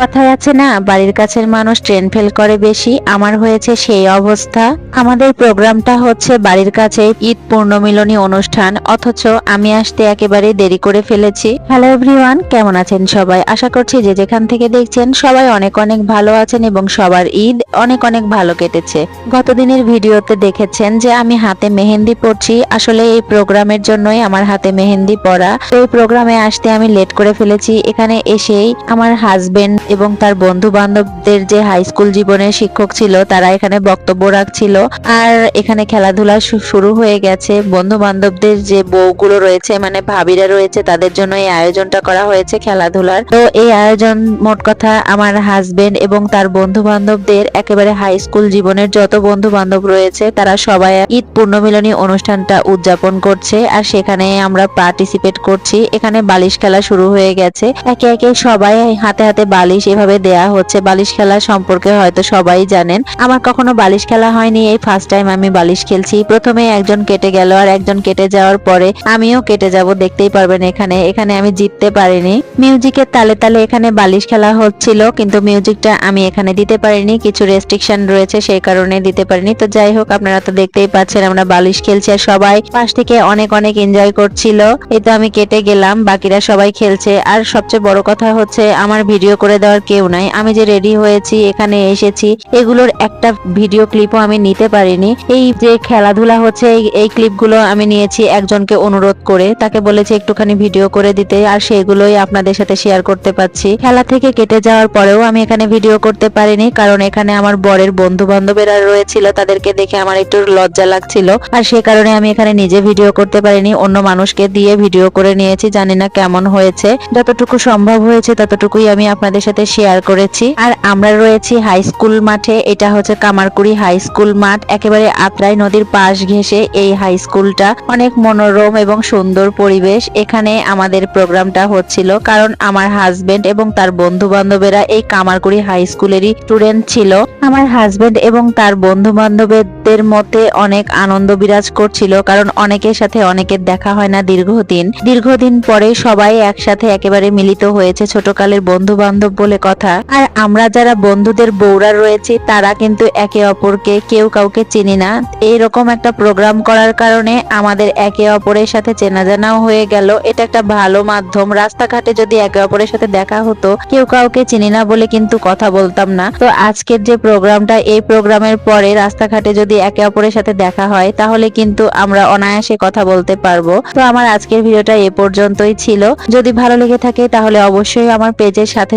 কথায় আছে না, বাড়ির কাছের মানুষ ট্রেন ফেল করে বেশি, আমার হয়েছে সেই অবস্থা। আমাদের প্রোগ্রামটা হচ্ছে বাড়ির কাছে ঈদ পূর্ণমিলনী অনুষ্ঠান, অথচ আমি আসতে একেবারে দেরি করে ফেলেছি। হ্যালো এভরিওয়ান কেমন আছেন সবাই? আশা করছি যে যেখান থেকে দেখছেন, সবাই অনেক অনেক ভালো আছেন এবং সবার ঈদ অনেক অনেক ভালো কেটেছে। গতদিনের ভিডিওতে দেখেছেন যে আমি হাতে মেহেন্দি পরছি, আসলে এই প্রোগ্রামের জন্যই আমার হাতে মেহেন্দি পরা। তো এই প্রোগ্রামে আসতে আমি লেট করে ফেলেছি, এখানে এসেই আমার হাজবেন্ড এবং তার বন্ধু বান্ধবদের যে হাই স্কুল জীবনের শিক্ষক ছিল, তারা এখানে বক্তব্য রাখছিল। আর এখানে খেলাধুলা শুরু হয়ে গেছে। বন্ধু বান্ধবদের যে বউগুলো রয়েছে মানে ভাবিরা রয়েছে, তাদের জন্য এই আয়োজনটা করা হয়েছে খেলাধুলার। তো এই আয়োজন, মোট কথা, আমার হাজবেন্ড এবং তার বন্ধু বান্ধবদের একেবারে হাই স্কুল জীবনের যত বন্ধু বান্ধব রয়েছে, তারা সবাই ঈদ পূর্ণমিলনী অনুষ্ঠানটা উদযাপন করছে। আর সেখানে আমরা পার্টিসিপেট করছি। এখানে বালিশ খেলা শুরু হয়ে গেছে। একে একে সবাই হাতে হাতে বালিশ এভাবে দেয়া হচ্ছে। বালিশ খেলা সম্পর্কে হয়তো সবাই জানেন। আমার কখনো বালিশ খেলা হয়নি। এই ফার্স্ট টাইম আমি বালিশ খেলছি। প্রথমে একজন কেটে গেল আর একজন কেটে যাওয়ার পরে আমিও কেটে যাব। দেখতেই পারবেন এখানে। এখানে আমি জিততে পারিনি। মিউজিকের তালে তালে এখানে বালিশ খেলা হচ্ছিল, কিন্তু মিউজিকটা আমি এখানে দিতে পারিনি। কিছু রেস্ট্রিকশন রয়েছে, সেই কারণে দিতে পারিনি। তো যাই হোক, আপনারা তো দেখতেই পাচ্ছেন আমরা বালিশ খেলছি আর সবাই পাশ থেকে অনেক অনেক এনজয় করছিল। এই তো আমি কেটে গেলাম। বাকিরা সবাই খেলছে। আর সবচেয়ে বড় কথা হচ্ছে, আমার ভিডিও করে দেওয়ার কেউ নাই। আমি যে রেডি হয়েছি, এখানে এসেছি, এগুলোর একটা ভিডিও ক্লিপও আমি নিতে পারিনি। এই যে খেলাধুলা হচ্ছে, এই- ক্লিপগুলো আমি নিয়েছি একজনকে অনুরোধ করে। তাকে বলেছি একটুখানি ভিডিও করে দিতে, আর সেগুলোই আপনাদের সাথে শেয়ার করতে পাচ্ছি খেলা থেকে কেটে যাওয়ার পরেও আমি এখানে ভিডিও করতে পারিনি, কারণ এখানে আমার বরের বন্ধু বান্ধবেরা রয়েছিল, তাদেরকে দেখে আমার একটু লজ্জা লাগছিল। আর সে কারণে আমি এখানে নিজে ভিডিও করতে পারিনি, অন্য মানুষকে দিয়ে ভিডিও করে নিয়েছি, জানি না কেমন হয়েছে। যতটুকু সম্ভব হয়েছে, ততটুকুই আমি আপনাদের সাথে শেয়ার করেছি। আর আমরা রয়েছি হাই স্কুল মাঠে। এটা হচ্ছে কামারকুড়ি হাই স্কুল মাঠ। একেবারে আত্রাই নদীর পাশ ঘেঁষে এই হাই স্কুলটা অনেক মনোরম এবং সুন্দর পরিবেশ। এখানে আমাদের প্রোগ্রামটা হচ্ছিল কারণ আমার হাজবেন্ড এবং তার বন্ধু বান্ধবেরা এই কামারকুড়ি হাই স্কুলেরই স্টুডেন্ট ছিল। আমার হাজবেন্ড এবং তার বন্ধু বান্ধবদের মধ্যে অনেক আনন্দ বিরাজ করছিল কারণ অনেকের সাথে অনেকের দেখা হয় না দীর্ঘদিন। দীর্ঘদিন পরে সবাই একসাথে একেবারে মিলিত হয়েছে। ছোটকালের বন্ধু বান্ধব বলে কথা। আর আমরা যারা বন্ধুদের বউরা রয়েছি, তারা কিন্তু একে অপরকে কেউ কাউকে চিনি না। এইরকম একটা প্রোগ্রাম করার কারণে আমাদের একে অপরের সাথে চেনা জানাও হয়ে গেল। এটা একটা ভালো মাধ্যম। রাস্তাঘাটে যদি একে অপরের সাথে দেখা হতো, কেউ কাউকে চিনি না বলে কিন্তু কথা বলতাম না। তো আজকের যে প্রোগ্রামটা এই প্রোগ্রামের পরে রাস্তাঘাটে যদি একে অপরের সাথে দেখা হয়, তাহলে কিন্তু আমরা অনায়াসে কথা বলতে পারব। তো আমার আজকের ভিডিওটা এ পর্যন্তই ছিল। যদি ভালো লেগে থাকে, তাহলে অবশ্যই আমার পেজের সাথে